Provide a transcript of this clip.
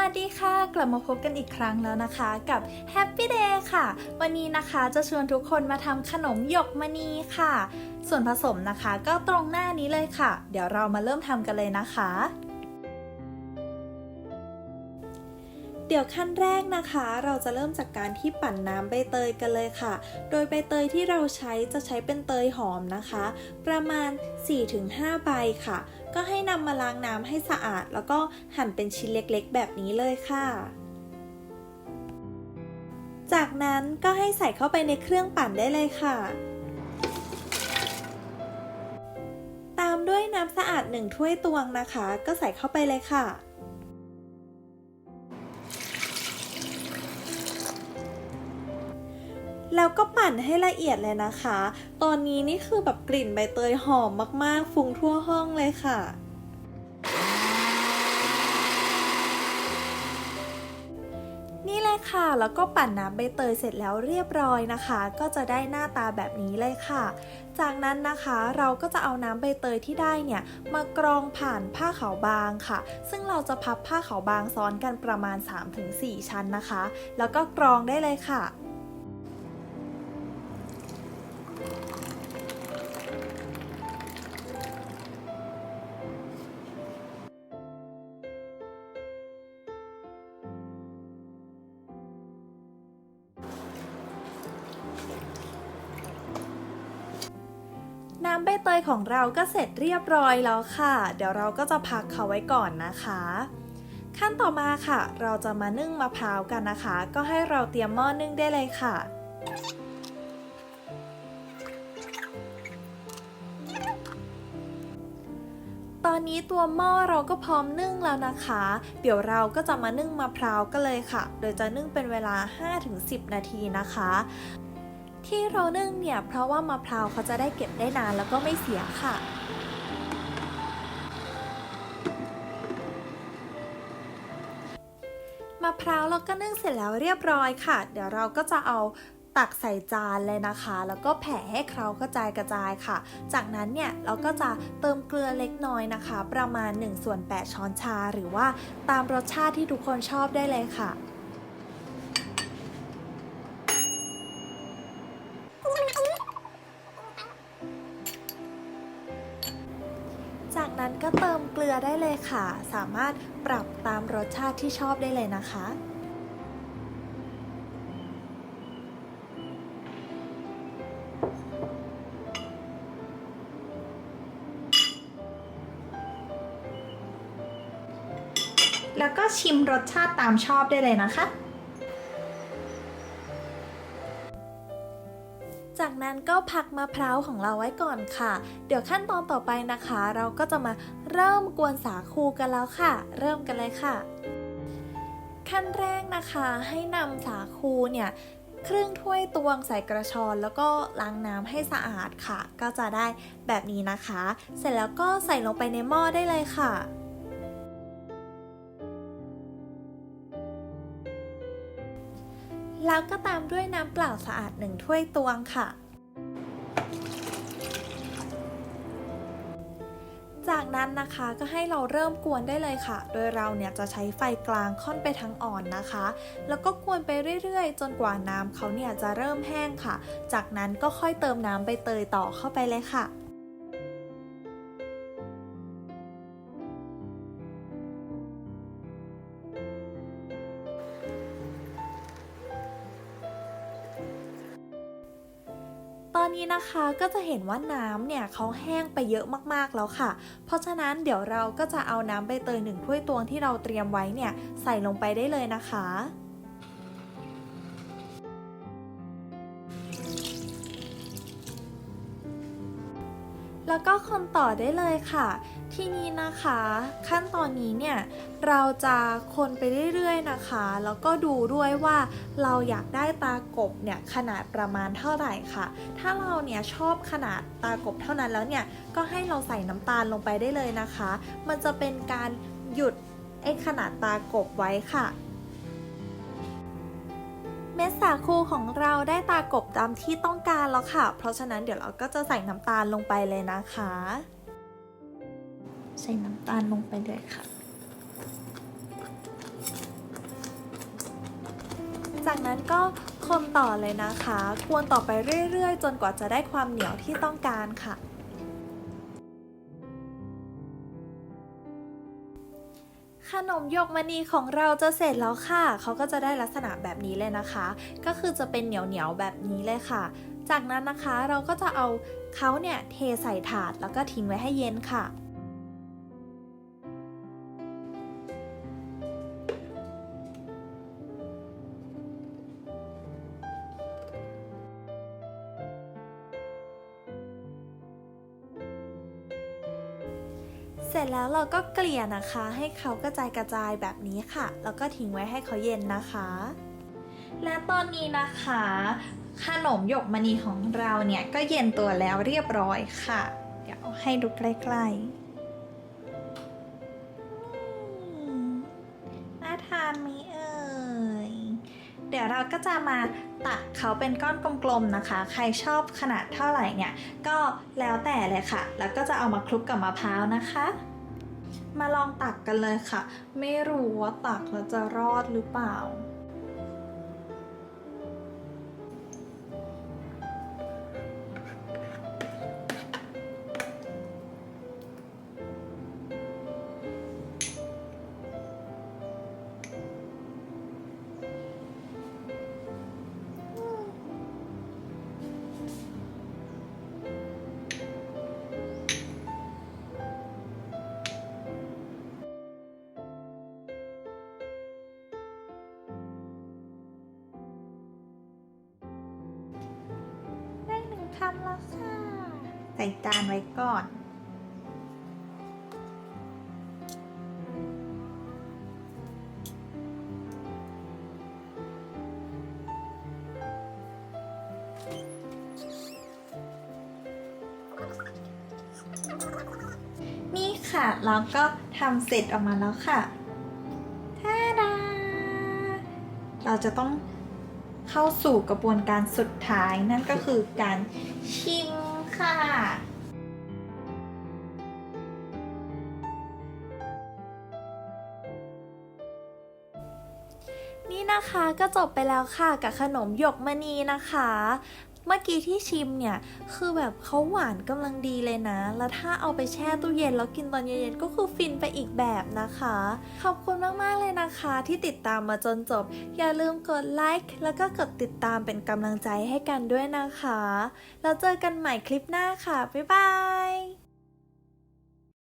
วัสดีค่ะ กลับมาพบกันอีกครั้งแล้วนะคะกับ Happy Day ค่ะ วันนี้นะคะจะชวนทุกคนมาทำขนมหยกมณีค่ะ ส่วนผสมนะคะก็ตรงหน้านี้เลยค่ะ เดี๋ยวเรามาเริ่มทำกันเลยนะคะ เดี๋ยวขั้นแรกนะคะ เราจะเริ่มจากการที่ปั่นน้ำใบเตยกันเลยค่ะ โดยใบเตยที่เราใช้จะใช้เป็นเตยหอมนะคะ ประมาณ 4-5 ใบค่ะ ก็ให้นำมาล้างน้ำให้สะอาด แล้วก็หั่นเป็นชิ้นเล็กๆ แบบนี้เลยค่ะ จากนั้นก็ให้ใส่เข้าไปในเครื่องปั่นได้เลยค่ะ ตามด้วยน้ำสะอาด 1 ถ้วยตวงนะคะ ก็ใส่เข้าไปเลยค่ะ แล้วก็ปั่นให้ละเอียดเลยนะคะ ตอนนี้นี่คือแบบกลิ่นใบเตยหอมมากๆ ฟุ้งทั่วห้องเลยค่ะนี่เลยค่ะ แล้วก็ปั่นน้ำใบเตยเสร็จแล้วเรียบร้อยนะคะ ก็จะได้หน้าตาแบบนี้เลยค่ะ จากนั้นนะคะเราก็จะเอาน้ำใบเตยที่ได้เนี่ย มากรองผ่านผ้าขาวบางค่ะ ซึ่งเราจะพับผ้าขาวบางซ้อนกันประมาณ 3-4 ชั้นนะคะ แล้วก็กรองได้เลยค่ะ ใบเตยของเราก็เสร็จเรียบร้อยแล้วค่ะ เดี๋ยวเราก็จะพักเขาไว้ก่อนนะคะ ขั้นต่อมาค่ะ เราจะมานึ่งมะพร้าวกันนะคะ ก็ให้เราเตรียมหม้อนึ่งได้เลยค่ะตอนนี้ตัวหม้อเราก็พร้อมนึ่งแล้วนะคะ เดี๋ยวเราก็จะมานึ่งมะพร้าวกันเลยค่ะ โดยจะนึ่งเป็นเวลา 5-10 นาทีนะคะ ที่เรานึ่งเนี่ยเพราะว่ามะพร้าวเขาจะได้เก็บได้นานแล้วก็ไม่เสียค่ะ มะพร้าวเราก็นึ่งเสร็จแล้วเรียบร้อยค่ะ เดี๋ยวเราก็จะเอาตักใส่จานเลยนะคะ แล้วก็แผ่ให้เคล้ากระจายกระจายค่ะ จากนั้นเนี่ยเราก็จะเติมเกลือเล็กน้อยนะคะ ประมาณ1ส่วน8ช้อนชา หรือว่าตามรสชาติที่ทุกคนชอบได้เลยค่ะ ค่ะ สามารถปรับตามรสชาติที่ชอบได้เลยนะคะแล้วก็ชิมรสชาติตามชอบได้เลยนะคะ จากนั้นก็พักมะพร้าวของเราไว้ก่อนค่ะ เดี๋ยวขั้นตอนต่อไปนะคะ เราก็จะมา เริ่มกวนสาคูกันแล้วค่ะ เริ่มกันเลยค่ะ ขั้นแรกนะคะให้นำสาคูเนี่ยครึ่งถ้วยตวงใส่กระชอนแล้วก็ล้างน้ำให้สะอาดค่ะ ก็จะได้แบบนี้นะคะ เสร็จแล้วก็ใส่ลงไปในหม้อได้เลยค่ะแล้วก็ตามด้วยน้ำเปล่าสะอาดหนึ่งถ้วยตวงค่ะ นั้นนะคะ ก็ให้เราเริ่มกวนได้เลยค่ะ โดยเราเนี่ยจะใช้ไฟกลางค่อนไปทางอ่อนนะคะ แล้วก็กวนไปเรื่อยๆ จนกว่าน้ำเขาเนี่ยจะเริ่มแห้งค่ะ จากนั้นก็ค่อยเติมน้ำใบเตยต่อเข้าไปเลยค่ะ นี้นะคะก็จะเห็นว่าน้ำเนี่ยเขาแห้งไปเยอะมากๆแล้วค่ะ เพราะฉะนั้นเดี๋ยวเราก็จะเอาน้ำใบเตยหนึ่งถ้วยตวงที่เราเตรียมไว้เนี่ยใส่ลงไปได้เลยนะคะ แล้วก็คนต่อได้เลยค่ะ ที่นี้นะคะ ขั้นตอนนี้เนี่ยเราจะคนไปเรื่อยๆนะคะ แล้วก็ดูด้วยว่าเราอยากได้ตากบเนี่ยขนาดประมาณเท่าไหร่ค่ะ ถ้าเราเนี่ยชอบขนาดตากบเท่านั้นแล้วเนี่ยก็ให้เราใส่น้ำตาลลงไปได้เลยนะคะ มันจะเป็นการหยุดไอ้ขนาดตากบไว้ค่ะ เม็ดสาคูของเราได้ตากบดำที่ต้องการแล้วค่ะ เพราะฉะนั้นเดี๋ยวเราก็จะใส่น้ำตาลลงไปเลยนะคะ ใส่น้ำตาลลงไปเลยค่ะ จากนั้นก็คนต่อเลยนะคะ ควรต่อไปเรื่อยๆ จนกว่าจะได้ความเหนียวที่ต้องการค่ะ ขนมยกมณีของเราจะเสร็จแล้วค่ะ เขาก็จะได้ลักษณะแบบนี้เลยนะคะ ก็คือจะเป็นเหนียวๆแบบนี้เลยค่ะ จากนั้นนะคะเราก็จะเอาเขาเนี่ยเทใส่ถาดแล้วก็ทิ้งไว้ให้เย็นค่ะ เสร็จแล้วเราก็เกลี่ยนะคะ ให้เขากระจายกระจายแบบนี้ค่ะ แล้วก็ทิ้งไว้ให้เขาเย็นนะคะ และตอนนี้นะคะ ขนมหยกมณีของเราเนี่ยก็เย็นตัวแล้วเรียบร้อยค่ะ เดี๋ยวให้ดูใกล้ๆอืมน่าทานไหมเอ่ย เราก็จะมาตัดเขาเป็นก้อนกลมๆนะคะ ใครชอบขนาดเท่าไหร่เนี่ยก็แล้วแต่เลยค่ะ แล้วก็จะเอามาคลุกกับมะพร้าวนะคะ มาลองตักกันเลยค่ะ ไม่รู้ว่าตักแล้วจะรอดหรือเปล่า หนึ่งคำแล้วค่ะ ใส่จานไว้ก่อน นี่ค่ะ แล้วก็ทำเสร็จออกมาแล้วค่ะท่าดา เราจะต้อง เข้าสู่กระบวนการสุดท้ายนั่นก็คือการชิมค่ะ นี่นะคะก็จบไปแล้วค่ะกับขนมหยกมณีนะคะ เมื่อกี้ที่ชิมเนี่ย คือแบบเขาหวานกำลังดีเลยนะ แล้วถ้าเอาไปแช่ตู้เย็นแล้วกินตอนเย็นๆก็คือฟินไปอีกแบบนะคะ ขอบคุณมากๆเลยนะคะที่ติดตามมาจนจบ อย่าลืมกดไลค์แล้วก็กดติดตามเป็นกำลังใจให้กันด้วยนะคะ แล้วเจอกันใหม่คลิปหน้าค่ะ บ๊ายบาย